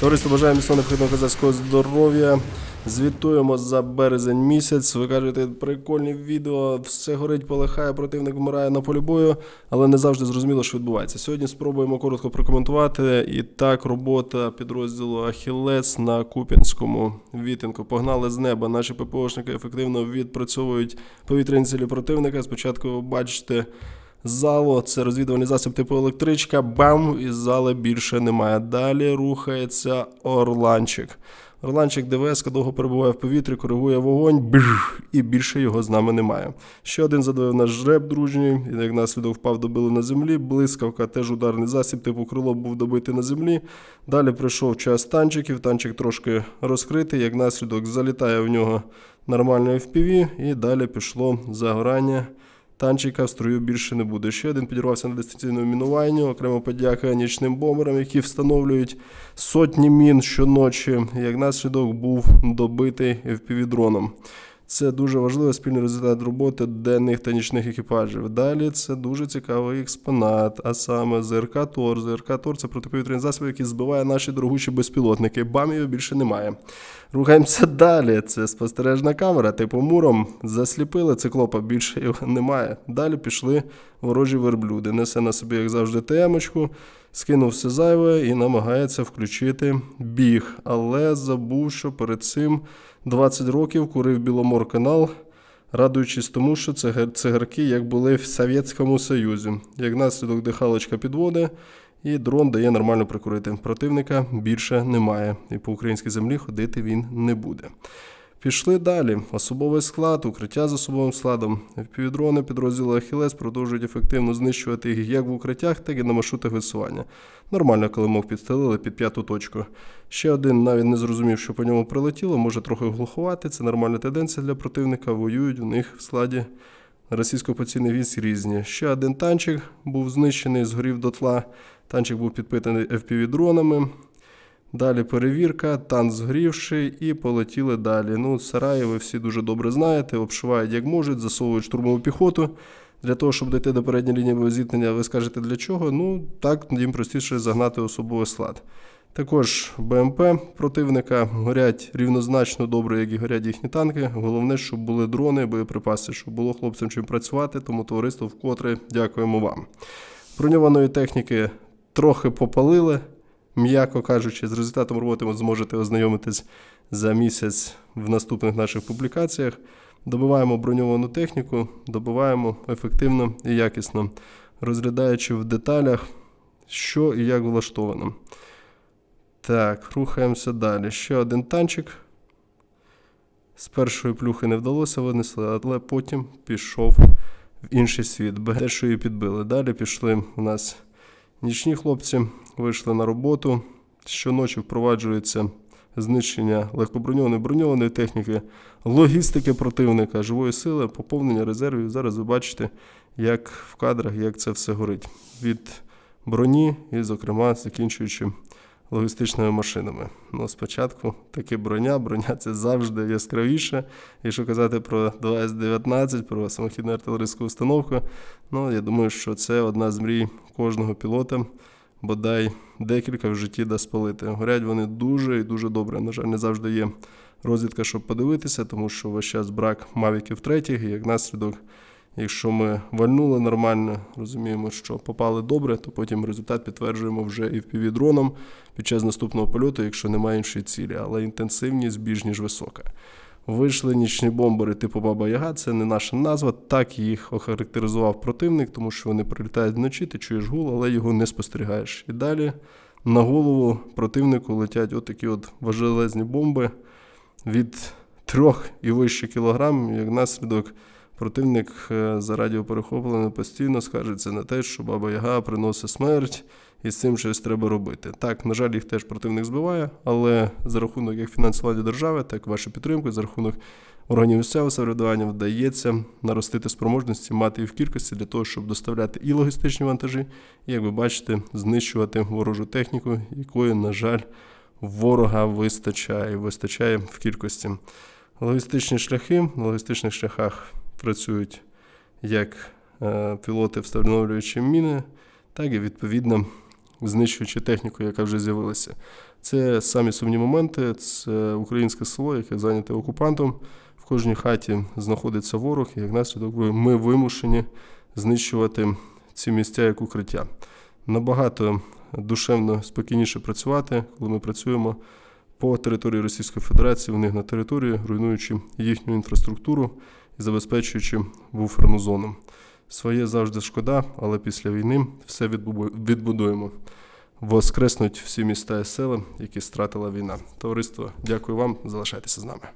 Товариство бажаю міцного козацького здоров'я. Звітуємо за березень місяць. Ви кажете, прикольні відео, все горить, полихає, противник вмирає на полі бою, але не завжди зрозуміло, що відбувається. Сьогодні спробуємо коротко прокоментувати. І так, робота підрозділу Ахілес на Куп'янському відтинку. Погнали з неба. Наші ППОшники ефективно відпрацьовують повітряні цілі противника. Спочатку бачите. Зало це розвідувальний засіб типу електричка. Бам! І зали більше немає. Далі рухається Орланчик. Орланчик ДВС довго перебуває в повітрі, коригує вогонь, бж, і більше його з нами немає. Ще один задавив наш жреб дружній, і як наслідок впав добили на землі. Блискавка, теж ударний засіб, типу крило був добитий на землі. Далі прийшов час танчиків. Танчик трошки розкритий, як наслідок залітає в нього нормально FPV, і далі пішло загорання. Танчика в строю більше не буде. Ще один підірвався на дистанційному мінуванню. Окремо подяка нічним бомберам, які встановлюють сотні мін щоночі. Як наслідок був добитий FPV-дроном. Це дуже важливий спільний результат роботи денних та нічних екіпажів. Далі це дуже цікавий експонат, а саме ЗРК Тор. ЗРК Тор це протиповітряний засіб, який збиває наші дорогущі безпілотники. Бам його більше немає. Рухаємося далі. Це спостережна камера, типу муром. Засліпили циклопа, більше його немає. Далі пішли ворожі верблюди. Несе на собі, як завжди, темочку, скинув все зайве і намагається включити біг. Але забув, що перед цим 20 років курив Біломор канал. Радуючись тому, що цигар- цигарки як були в Совєтському Союзі. Як наслідок дихалочка підводи, і дрон дає нормально прикурити. Противника більше немає, і по українській землі ходити він не буде. Пішли далі. Особовий склад, укриття з особовим складом. Півдрони підрозділу Ахілес продовжують ефективно знищувати їх як в укриттях, так і на маршрутах висування. Нормально, коли мов підстелили під п'яту точку. Ще один навіть не зрозумів, що по ньому прилетіло, може трохи глухувати. Це нормальна тенденція для противника. Воюють у них в складі російсько-поційний військ різні. Ще один танчик був знищений, згорів дотла. Танчик був підпитаний FPV-дронами. Далі перевірка, танк згорівший і полетіли далі. Ну, сараї ви всі дуже добре знаєте, обшивають як можуть, засовують штурмову піхоту. Для того, щоб дійти до передньої лінії зіткнення, ви скажете для чого? Ну, так їм простіше загнати особовий склад. Також БМП противника горять рівнозначно добре, як і горять їхні танки. Головне, щоб були дрони, боєприпаси, щоб було хлопцям чим працювати, тому товариство вкотре дякуємо вам. Броньованої техніки трохи попалили, м'яко кажучи, з результатом роботи ви зможете ознайомитись за місяць в наступних наших публікаціях. Добиваємо броньовану техніку, добиваємо ефективно і якісно, розглядаючи в деталях, що і як влаштовано. Так, рухаємося далі. Ще один танчик. З першої плюхи не вдалося винесли, але потім пішов в інший світ. Дещо її підбили. Далі пішли у нас нічні хлопці, вийшли на роботу. Щоночі впроваджується знищення легкоброньованої броньованої техніки, логістики противника, живої сили, поповнення резервів. Зараз ви бачите, як в кадрах, як це все горить. Від броні і, зокрема, закінчуючи логістичними машинами. Ну, спочатку таки броня. Броня це завжди яскравіше. Якщо казати про 2С-19, про самохідну артилерійську установку, ну я думаю, що це одна з мрій кожного пілота. Бодай декілька в житті да спалити. Горять вони дуже і дуже добре. На жаль, не завжди є розвідка, щоб подивитися, тому що весь час брак мавіків третіх, і як наслідок Якщо ми вальнули нормально, розуміємо, що попали добре, то потім результат підтверджуємо вже і в дроном під час наступного польоту, якщо немає іншої цілі, але інтенсивність більш ніж висока. Вийшли нічні бомбери типу Баба Яга, це не наша назва. Так їх охарактеризував противник, тому що вони прилітають вночі, ти чуєш гул, але його не спостерігаєш. І далі на голову противнику летять отакі от важелезні бомби від трьох і вище кілограм, як наслідок. Противник е, за радіоперехопленням постійно скаржиться на те, що Баба Яга приносить смерть, і з цим щось треба робити. Так, на жаль, їх теж противник збиває, але за рахунок як фінансування держави, так і вашої підтримки, за рахунок органів місцевого самоврядування вдається наростити спроможності, мати їх в кількості для того, щоб доставляти і логістичні вантажі, і, як ви бачите, знищувати ворожу техніку, якої, на жаль, ворога вистачає, вистачає в кількості. Логістичні шляхи на логістичних шляхах працюють як е, пілоти, встановлюючи міни, так і відповідно знищуючи техніку, яка вже з'явилася. Це самі сумні моменти. Це українське село, яке зайняте окупантом. В кожній хаті знаходиться ворог, і як наслідок ми вимушені знищувати ці місця як укриття. Набагато душевно спокійніше працювати, коли ми працюємо по території Російської Федерації, у них на території, руйнуючи їхню інфраструктуру забезпечуючи буферну зону. Своє завжди шкода, але після війни все відбудуємо. Воскреснуть всі міста і села, які стратила війна. Товариство, дякую вам, залишайтеся з нами.